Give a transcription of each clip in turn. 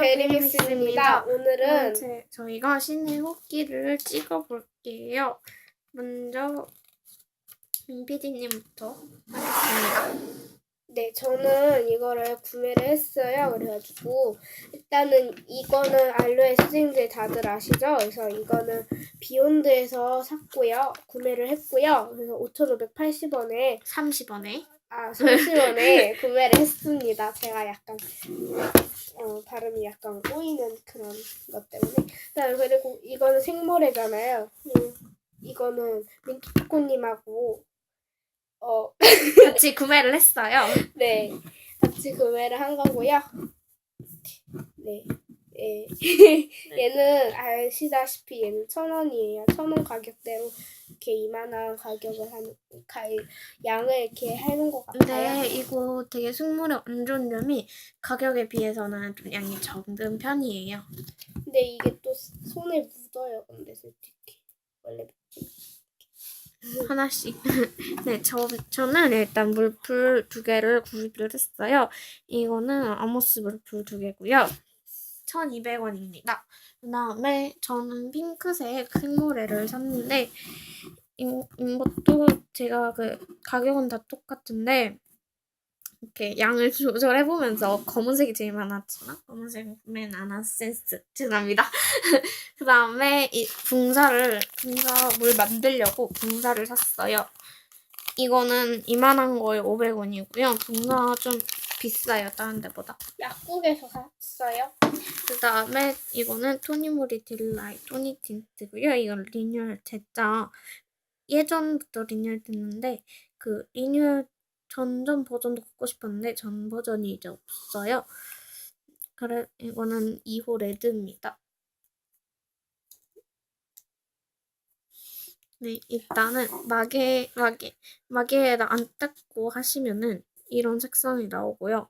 베리믹스입니다. 오늘은 제, 저희가 신의 호끼를 찍어볼게요. 먼저 민PD님부터 하겠습니다. 네 저는 이거를 구매를 했어요. 그래가지고 일단은 이거는 알로에 스팅들 다들 아시죠? 그래서 이거는 비욘드에서 샀고요. 구매를 했고요. 그래서 5,580원에 30원에 아 30원에 구매를 했습니다. 제가 약간 약간 꼬이는 그런 것 때문에. 그다음 그리고 이거는 생모래잖아요. 음, 이거는 민키코님하고 어 같이 구매를 했어요. 네, 같이 구매를 한 거고요. 네, 예. 얘는 아시다시피 얘는 천 원이에요. 천 원 가격대로 이렇게 이만한 가격을 하는 가, 양을 이렇게 하는 것 같아요. 근데 이거 되게 승물의 안 좋은 점이 가격에 비해서는 좀 양이 적은 편이에요. 근데 이게 또 손에 묻어요. 근데 솔직히 원래 하나씩. 네, 저, 저는 일단 물풀 두 개를 구입을 했어요. 이거는 아모스 물풀 두 개고요. 1200원입니다. 그 다음에 저는 핑크색 생모래를 샀는데, 이, 이것도 제가 그, 가격은 다 똑같은데, 이렇게 양을 조절해보면서 검은색이 제일 많았지만, 검은색은 구매는 안 한 센스. 죄송합니다. 그 다음에 이 붕사를 붕사 물 만들려고 붕사를 샀어요. 이거는 이만한 거에 500원이고요. 붕사 좀 비싸요. 다른 데보다. 약국에서 샀어요. 그 다음에 이거는 토니모리 딜라이 토니 틴트고요. 이건 리뉴얼 됐자 예전부터 리뉴얼 됐는데 그 리뉴얼 전전 버전도 갖고 싶었는데 전 버전이 이제 없어요. 그래 이거는 2호 레드입니다. 네, 일단은 마개, 마개, 마개에다 안 닦고 하시면은 이런 색상이 나오고요.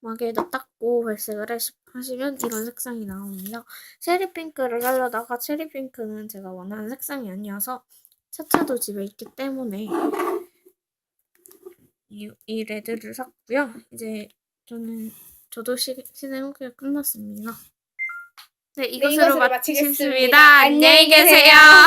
마개에다 닦고 발색을 하시- 하시면 이런 색상이 나옵니다. 체리 핑크를 하려다가 체리 핑크는 제가 원하는 색상이 아니어서 차차도 집에 있기 때문에 이, 이 레드를 샀고요. 이제 저는 저도 시, 신의 후기가 끝났습니다. 네, 이것으로 이것으로 마치겠습니다. 마치겠습니다. 안녕히 계세요.